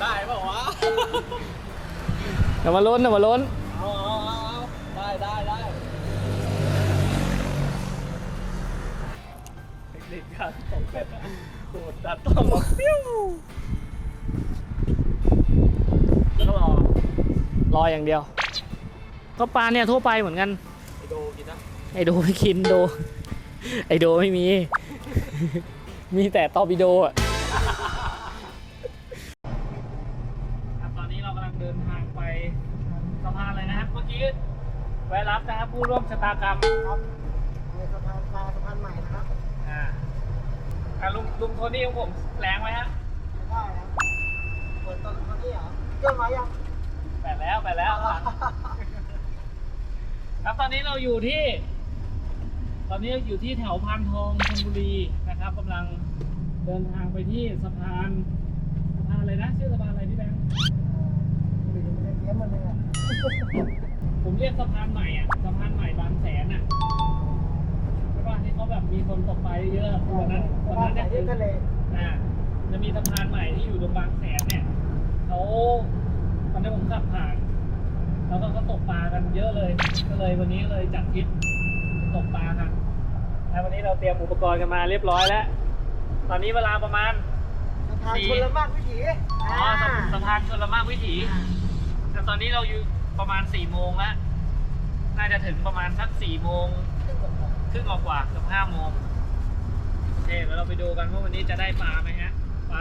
ได้เปล่าวะเดี๋ยวมาลุ้นเดี๋ยวมาลุ้น เอาเอาเอาเอาได้ได้ได้เทคนิคการตกเป็ดอะโดดดัดต้องมาปิ้วแล้วก็รอรออย่างเดียว ก็ปลาเนี่ยทั่วไปเหมือนกันไอโดกินนะไอโดไม่กินโด ไอโดไม่มี มีแต่ตอร์ปิโดอะ มื่อกี้แวะรับนะครับผู้ร่วมชะตากรรมครับในสะพานปลาสะพานใหม่นะครับอ่าอะลุงลุงโทนี่ของผมแรงไหมฮะได้ครับเปิดต้นตอนนี้เหรอเกินมายังแปดแล้วแปดแล้วหลังครับตอนนี้เราอยู่ที่ ตอนนี้เราอยู่ที่แถวพานทองชลบุรีนะครับกำลังเดินทางไปที่สะพานสะพานอะไรนะชื่อสะพานอะไรพี่แบงค์ไม่ได้ไม่ได้เลี้ยงมันเลยอะ ผมเรียกสะพานใหม่อะสะพานใหม่บางแสนอะใช่ป่ะที่เขาแบบมีคนตกไปเยอะๆวันนั้นสะวันพานนั้นไหนเนี่ยที่ทะเลอ่าจะมีสะพานใหม่ที่อยู่ตรงบางแสนเนี่ยเขาตอนนี้ผมขับผ่านแล้วก็เขาตกปลากันเยอะเลย ก็เลยวันนี้เลยจัดทริปตกปลากันแล้ววันนี้เราเตรียมอุปกรณ์กันมาเรียบร้อยแล้ว ตอนนี้เวลาประมาณสะพานชนละมากวิถีอ๋อสะสะพานชนละมากวิถี แต่ตอนนี้เราอยู่ ประมาณสี่โมงแล้วน่าจะถึงประมาณสักสี่โมงครึ่งกว่าเกือบห้าโมงโอเคเดี๋ยวเราไปดูกันว่าวันนี้จะได้ปลาไหมฮะ ไป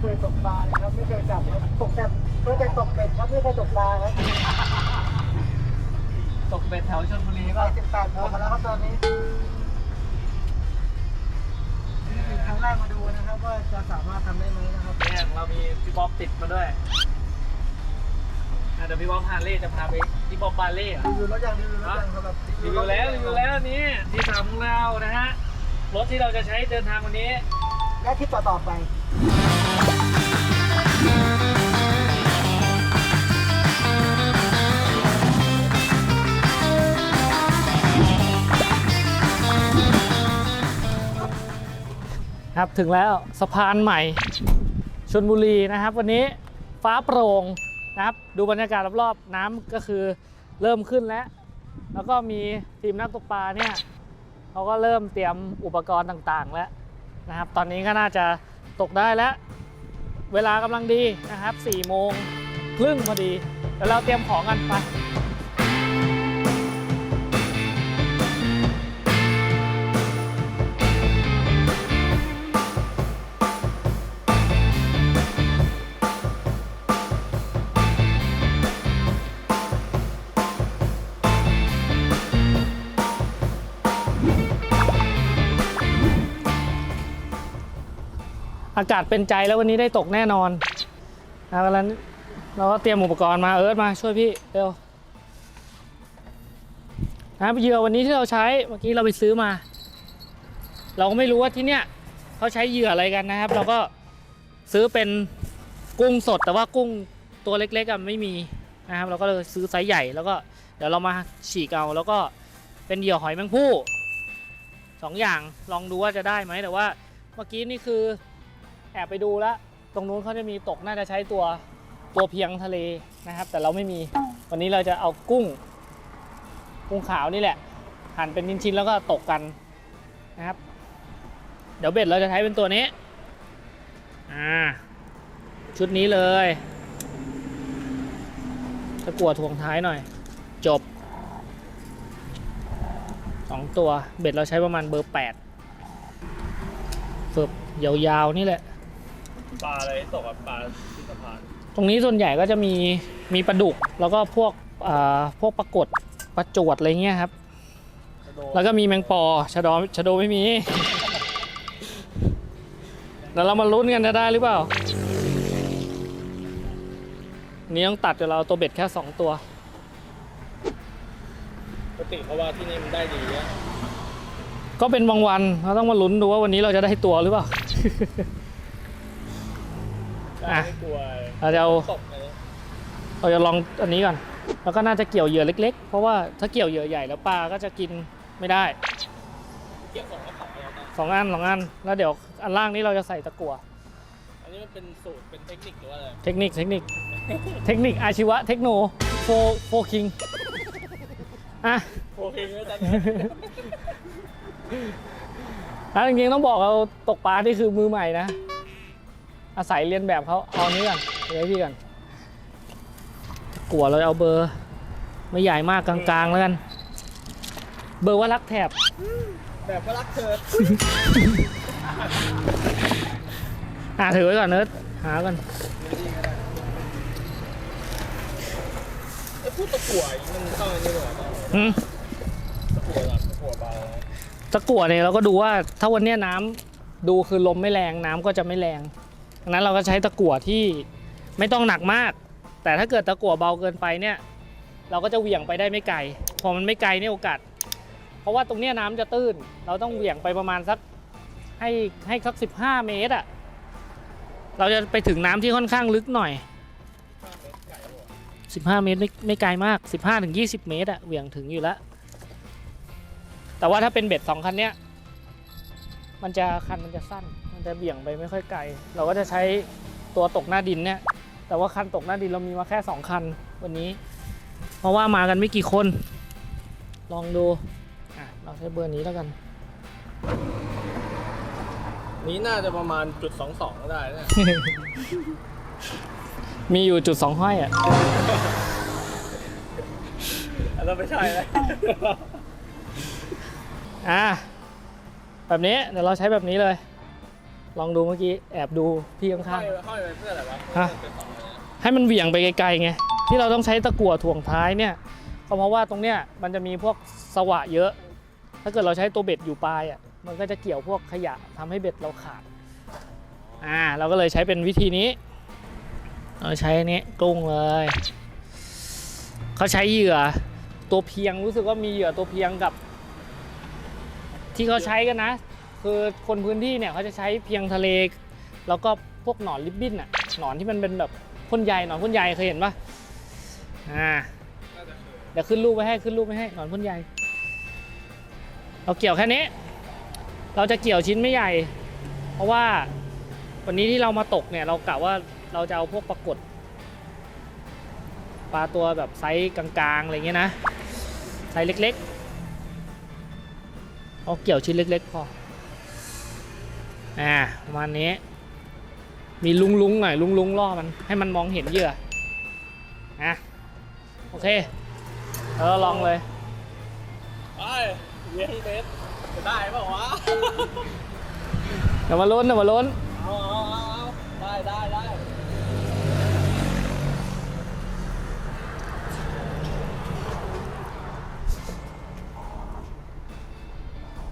เคยตกปลาเลยครับไม่เคยจับครับตกแต่เคยแต่ตกเป็ดครับไม่เคยตกปลาครับตกเบ็ดแถวชลบุรีร้ป่ะอยสิบแปดโมงแล้วครับตอนนี้นี่เป็นครั้งแรกมาดูนะครับ ว่าจะสามารถทำได้ไหมนะครับเนี่ยเรามีพี่บ๊อบติดมาด้วยอะเดี๋ยวพี่บ๊อบฮาร์เลย์จะพาไปพี่บ๊อบบาเล่อะรีวิวรถยังรีวิวรถยังสำหรับรีวิวแล้วรีวิวแล้วนี่ที่สามของเรานะฮะรถที่เราจะใช้เดินทางวันนี้ และที่ต่อต่อๆไป ครับถึงแล้วสะพานใหม่ชลบุรีนะครับ วันนี้ฟ้าโปร่งนะครับ ดูบรรยากาศรอบๆน้ำก็คือเริ่มขึ้นแล้ว แล้วก็มีทีมนักตกปลาเนี่ยเขาก็เริ่มเตรียมอุปกรณ์ต่างๆแล้วนะครับ ตอนนี้ก็น่าจะตกได้แล้ว เวลากำลังดีนะครับ4โมงครึ่งพอดีแล้วเราเตรียมของกันไป อากาศเป็นใจแล้ววันนี้ได้ตกแน่นอนนะครับแล้วเราก็เตรียมอุปกรณ์มาเอิร์ธมาช่วยพี่เร็วนะครับเหยื่อวันนี้ที่เราใช้เมื่อกี้เราไปซื้อมา เราก็ไม่รู้ว่าที่เนี้ยเขาใช้เหยื่ออะไรกันนะครับ เราก็ซื้อเป็นกุ้งสดแต่ว่ากุ้งตัวเล็กๆอะไม่มีนะครับ เราก็เลยซื้อไซส์ใหญ่แล้วก็เดี๋ยวเรามาฉีกเอาแล้วก็เป็นเหยื่อหอยแมงผู้สองอย่างลองดูว่าจะได้ไหมแต่ว่าเมื่อกี้นี่คือ แอบไปดูแล้ว ตรงนู้นเขาจะมีตกน่าจะใช้ตัวตัวเพียงทะเลนะครับ แต่เราไม่มีวันนี้เราจะเอากุ้ง กุ้งขาวนี่แหละ หั่นเป็นชิ้นๆแล้วก็ตกกันนะครับ เดี๋ยวเบ็ดเราจะใช้เป็นตัวนี้อ่าชุดนี้เลยตะกัวทวงท้ายหน่อย จบสองตัวเบ็ดเราใช้ประมาณเบอร์แปดฝึกยาวๆนี่แหละ ปลาอะไรตกกับปลาที่สะพานตรงนี้ส่วนใหญ่ก็จะมีมีปลาดุก แล้วก็พวกอ่าพวกปลากดปลาจวดอะไรเงี้ยครับแล้วก็มีแมงปอชะดอชะโดไม่มีเดี๋ยวเรามาลุ้นกันจะได้หรือเปล่า นี่ต้องตัดเดี๋ยวเราเอาตัวเบ็ดแค่ 2 ตัว ปกติเพราะว่าที่นี่มันได้ดีอะก็เป็นบางวันเราต้องมาลุ้นดูว่าวันนี้เราจะได้ตัวหรือเปล่า อะ ไม่กลัวเราจะเอาตกเลยเราจะลองอันนี้ก่อน แล้วก็น่าจะเกี่ยวเหยื่อเล็ก ๆ เพราะว่าถ้าเกี่ยวเหยื่อใหญ่แล้วปลาก็จะกินไม่ได้เกี่ยวสองกระเป๋าแล้วนะสองอันสองอัน แล้วเดี๋ยวอันล่างนี้เราจะใส่ตะกั่วอันนี้มันเป็นสูตรเป็นเทคนิคหรือว่าอะไรเทคนิคเทคนิค เทคนิคอาชีวะเทคโนโฟโฟคิงอะ โอเคไม่ได้แล้วจริงๆต้องบอกเราตกปลาที่คือมือใหม่นะ อาศัยเรียนแบบเขาเอาอันนี้ก่อนเอาไว้พี่ก่อนกลัวเราจะเอาเบอร์ ไม่ใหญ่มากกลางๆแล้วกัน เบอร์ว่ารักแถบ แบบก็รักเธออะถือไว้ก่อนเนิร์ดหาก่อนไอ้พูดตะกั่วอีกมันเข้าอันนี้เลยเหรอหืมตะกั่วแบบตะกั่วเบาตะกั่วเนี่ยเราก็ดูว่าถ้าวันเนี้ยน้ำดูคือลมไม่แรงน้ำก็จะไม่แรง ดังนั้นเราก็ใช้ตะกั่วที่ไม่ต้องหนักมาก แต่ถ้าเกิดตะกั่วเบาเกินไปเนี่ย เราก็จะเหวี่ยงไปได้ไม่ไกล พอมันไม่ไกลเนี่ยโอกาส เพราะว่าตรงเนี้ยน้ำจะตื้น เราต้องเหวี่ยงไปประมาณสักให้ให้สักสิบห้าเมตรอะเราจะไปถึงน้ำที่ค่อนข้างลึกหน่อยสิบห้าเมตรไม่ไม่ไกลมากสิบห้าถึงยี่สิบเมตรอะเหวี่ยงถึงอยู่แล้ว แต่ว่าถ้าเป็นเบ็ดสองคันเนี้ยมันจะคันมันจะสั้น มันจะเบี่ยงไปไม่ค่อยไกล เราก็จะใช้ตัวตกหน้าดินเนี่ย แต่ว่าคันตกหน้าดินเรามีมาแค่สองคันวันนี้ เพราะว่ามากันไม่กี่คน ลองดูอะเราใช้เบอร์นี้แล้วกัน นี้น่าจะประมาณจุดสองสองได้เนี่ยมีอยู่จุดสองห้อยอะอันนั้นไม่ใช่แล้วอะแบบนี้เดี๋ยวเราใช้แบบนี้เลย ลองดูเมื่อกี้แอบดูพี่ข้าห้องยห้อยไปเพื่ออะไรวะฮะเป็นสองอันเนี่ยๆให้มันเหวี่ยงไปไกลๆไงที่เราต้องใช้ตะกั่วถ่วงท้ายเนี่ยก็เพราะว่าตรงเนี้ยมันจะมีพวกสวะเยอะ ถ้าเกิดเราใช้ตัวเบ็ดอยู่ปลายอะมันก็จะเกี่ยวพวกขยะทำให้เบ็ดเราขาดอ่าเราก็เลยใช้เป็นวิธีนี้เราใช้อันนี้กุ้งเลยเขาใช้เหยื่อตัวเพียงรู้สึกว่ามีเหยื่อตัวเพียงกับ ที่เขาใช้กันนะ คือคนพื้นที่เนี่ยเขาจะใช้เพียงทะเล แล้วก็พวกหนอนริบบิ้นอะหนอนที่มันเป็นแบบพ่นใยหนอนพ่นใยเคยเห็นปะอ่าเดี๋ยวขึ้นรูปไว้ให้ขึ้นรูปไว้ให้หนอนพ่นใยเราเกี่ยวแค่นี้ เราจะเกี่ยวชิ้นไม่ใหญ่ เพราะว่าวันนี้ที่เรามาตกเนี่ยเรากะว่าเราจะเอาพวกปลากดปลาตัวแบบไซส์กลางๆอะไรเงี้ยนะไซส์เล็กๆเอาเกี่ยวชิ้นเล็กๆพอ อ่าประมาณนี้ มีลุงลุงๆหน่อยลุงลุงๆล่อมัน ให้มันมองเห็นเหยื่ออะโอเคแล้วเราลองเลยไปเลี้ยงเบสจะได้เปล่าวะเดี๋ยวมาลุ้นเดี๋ยวมาลุ้นเอาเอาเอาเอาได้ได้ได้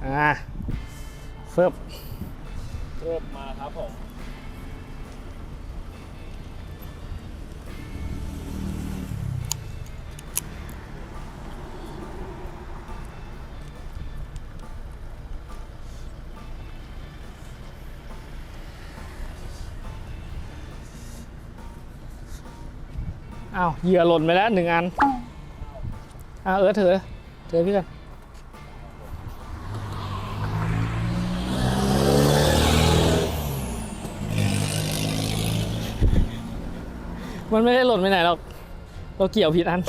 อ่าเฟิบ เริ่มมาครับผมอ้าวเหยื่อหล่นไปแล้วหนึ่งอันอ่าวเออเถอะเถอะพี่กัน มันไม่ได้หล่นไปไหนหรอก เราเกี่ยวผิดอัน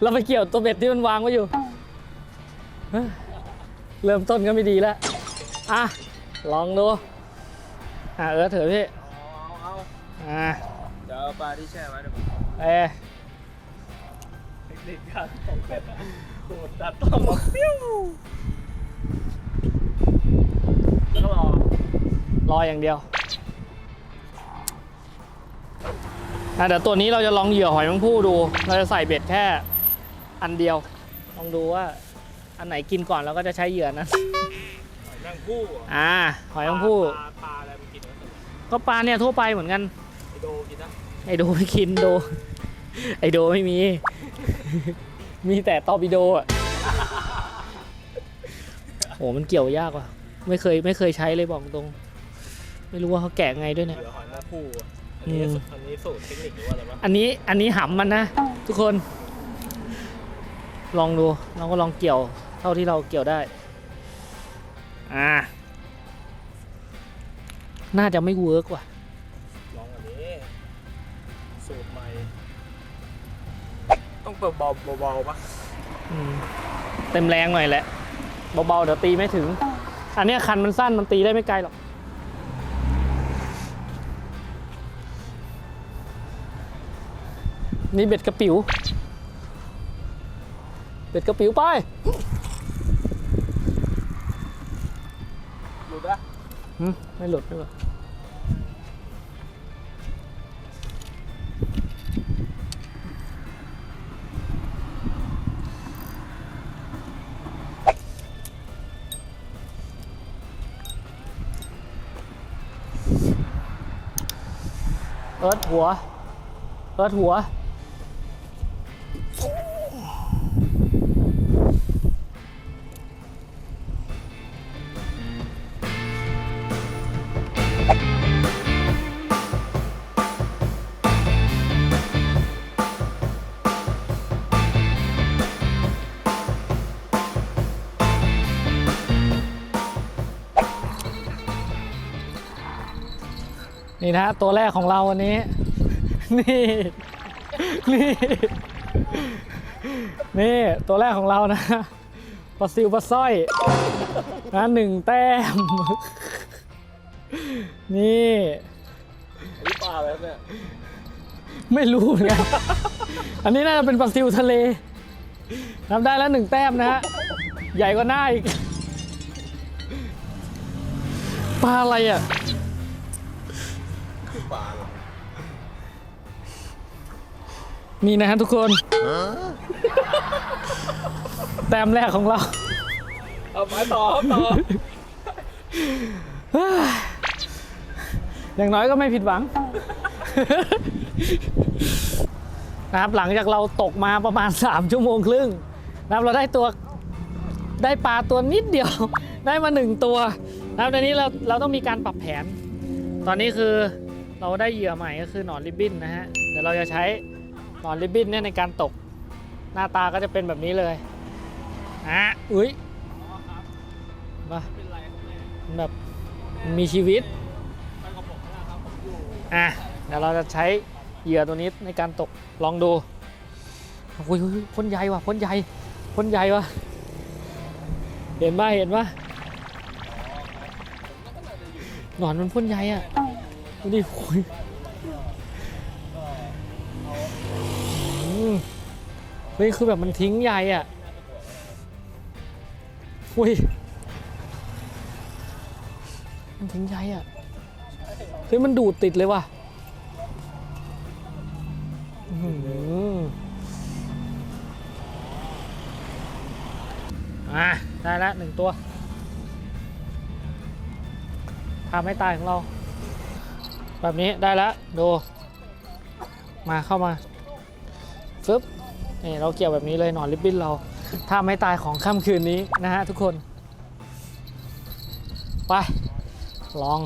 เราไปเกี่ยวตัวเบ็ดที่มันวางไว้อยู่เฮ้ยเริ่มต้นก็ไม่ดีแล้ว อะ ลองดู อะเออเถอะพี่ เอาเอาอะ เดี๋ยวเอาปลาที่แช่ไว้เดี๋ยวผมเอ้ยเทคนิคการตกเป็ดอะสูตรตัดต่อมาปิ้วแล้วก็รอรออย่างเดียว อะเดี๋ยวตัวนี้เราจะลองเหยื่อหอยแมงผู้ดู เราจะใส่เบ็ดแค่อันเดียว ลองดูว่าอันไหนกินก่อนเราก็จะใช้เหยื่อนั้นหอยแมงผู้อะอ่าหอยแมงผู้ปลาปลาอะไรมันกินวะก็ปลาเนี่ยทั่วไปเหมือนกัน ไอโดกินนะไอโดไม่กินโด ไอโดไม่มี มีแต่ตอร์ปิโดอะโอ้มันเกี่ยวยากว่ะ ไม่เคยไม่เคยใช้เลยบอกตรง ไม่รู้ว่าเขาแกะไงด้วยเนี่ย เหลือหอยแมงผู้อะ อันนี้อืมอันนี้สูตรเทคนิคหรือว่าอะไรวะอันนี้อันนี้หำมันนะ ทุกคน ลองดูเราก็ลองเกี่ยวเท่าที่เราเกี่ยวได้ อ่า น่าจะไม่เวิร์กว่ะลองอันนี้สูตรใหม่ ต้องเปิดเบาเบาๆปะอืมเต็มแรงหน่อยแหละเบาๆเดี๋ยวตีไม่ถึง อันเนี้ยคันมันสั้นมันตีได้ไม่ไกลหรอก นี่เบ็ดกระปิว เบ็ดกระปิวไป หลุดปะหึไม่หลุดไม่หลุดเอิร์ธหัว เอิร์ธหัว นี่นะฮะตัวแรกของเราวันนี้ นี่ นี่ นี่ ตัวแรกของเรานะปลาซิวปลาสร้อยนะหนึ่งแต้ม นี่อันนี้ปลาอะไรครับเนี่ย ไม่รู้เหมือนกันอันนี้น่าจะเป็นปลาซิวทะเลนับได้แล้วหนึ่งแต้มนะฮะ ใหญ่กว่าหน้าอีก ปลาอะไรอะ นี่นะฮะทุกคน แต้มแรกของเรา เอาไปต่อครับต่อ อย่างน้อยก็ไม่ผิดหวัง นะครับหลังจากเราตกมาประมาณ 3 ชั่วโมงครึ่งนะครับเราได้ตัวได้ปลาตัวนิดเดียว ได้มาหนึ่งตัวนะครับตอนนี้เราเราต้องมีการปรับแผน ตอนนี้คือเราได้เหยื่อใหม่ก็คือหนอนริบบิ้นนะฮะเดี๋ยวเราจะใช้ หนอนริบบิ้นเนี่ยในการตกหน้าตาก็จะเป็นแบบนี้เลยอะอุ้ยมันแบบมีชีวิตอะเดี๋ยวเราจะใช้เหยื่อตัวนี้ในการตกลองดูโอ้ยพ่นใหญ่ว่ะพ่นใหญ่พ่นใหญ่ว่ะเห็นป่ะเห็นป่ะหนอนมันพ่นใหญ่อะดูดิโอ้ยอืม เฮ้ย คือแบบมันทิ้งใหญ่อะอุ้ย มันทิ้งใหญ่อะ เฮ้ย มันดูดติดเลยว่ะอื้อหืออะ ได้แล้วหนึ่งตัวทำให้ตายของเรา แบบนี้ได้แล้ว ดู มาเข้ามาฟึบ นี่เราเกี่ยวแบบนี้เลยหนอนริบบิ้นเราทำให้ตายของค่ำคืนนี้นะฮะทุกคน ไป ลอง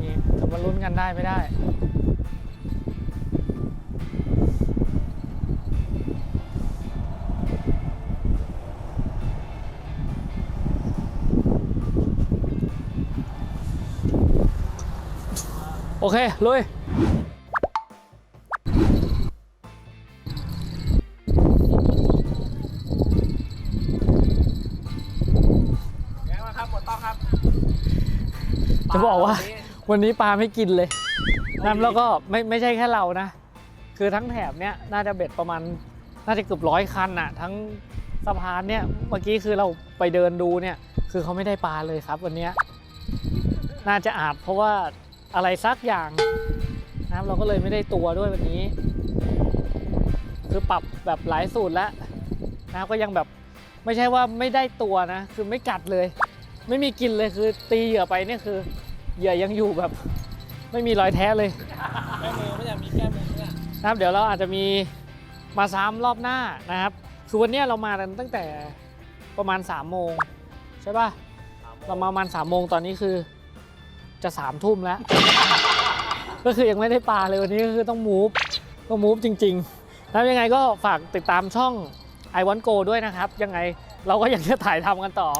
นี่เรามาลุ้นกันได้ไม่ได้ เค ลุย แกงมาครับหมดต้องครับจะบอกว่าปลนี้วันนี้ปลาไม่กินเลยน้ำแล้วก็ไม่ไม่ใช่แค่เรานะ คือทั้งแถบเนี้ยน่าจะเบ็ดประมาณ น่าจะเกือบร้อยคันอะทั้งสะพานเนี่ยเมื่อกี้คือเราไปเดินดูเนี่ย คือเขาไม่ได้ปลาเลยครับวันเนี้ยน่าจะอาจเพราะว่า อะไรสักอย่างนะครับเราก็เลยไม่ได้ตัวด้วยวันนี้ คือปรับแบบหลายสูตรแล้วนะครับก็ยังแบบไม่ใช่ว่าไม่ได้ตัวนะ คือไม่กัดเลย ไม่มีกินเลยคือตีเหยื่อไปเนี่ยคือเหยื่อยังอยู่แบบ ไม่มีรอยแท้เลยแก้มือไม่อยากมีแก้มือเนี่ยนะครับเดี๋ยวเราอาจจะมีมาซ้ำรอบหน้านะครับคือวันเนี้ยเรามากันตั้งแต่ประมาณ3ามโมงใช่ป่ะเรามาประมาณสามโมงตอนนี้คือ จะสามทุ่มแล้ว ก็คือยังไม่ได้ปลาเลยวันนี้ก็คือต้องมูฟต้องมูฟจริงๆแล้วยังไงก็ฝากติดตามช่อง i w a n t Go ด้วยนะครับ ยังไงเราก็ยังจะถ่ายทำกันต่อ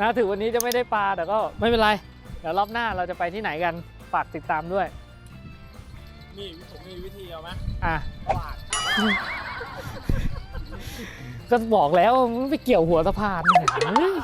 นะถึงวันนี้จะไม่ได้ปลาแต่ก็ไม่เป็นไร เดี๋ยวรอบหน้าเราจะไปที่ไหนกันฝากติดตามด้วย นี่ผมมีวิธีเอาไหมอะ ตลาดก็บอกแล้วมันไม่เกี่ยวหัวสะพานเนี่ยเฮ้ย